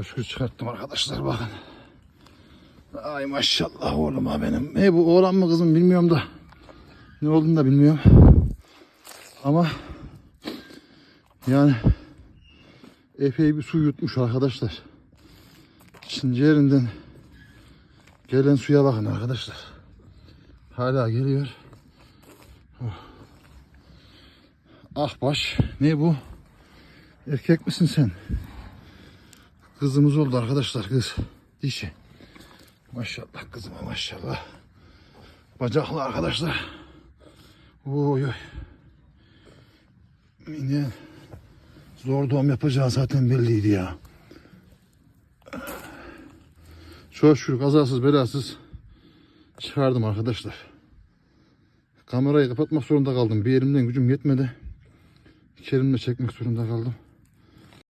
Şükür çıkarttım arkadaşlar bakın. Ay maşallah oğlum ha benim. E bu oğlan mı kızım bilmiyorum da. Ne olduğunu da bilmiyorum. Ama yani epey bir su yutmuş arkadaşlar. Çinci yerinden gelen suya bakın arkadaşlar. Hala geliyor. Oh. Ah baş. Ne bu? Erkek misin sen? Kızımız oldu arkadaşlar kız. Dişi. Maşallah kızıma maşallah. Bacaklı arkadaşlar. Oy oy. Yine zor doğum yapacağı zaten belliydi ya. Çok şükür kazasız belasız çıkardım arkadaşlar. Kamerayı kapatmak zorunda kaldım. Bir elimden gücüm yetmedi. İki elimle çekmek zorunda kaldım.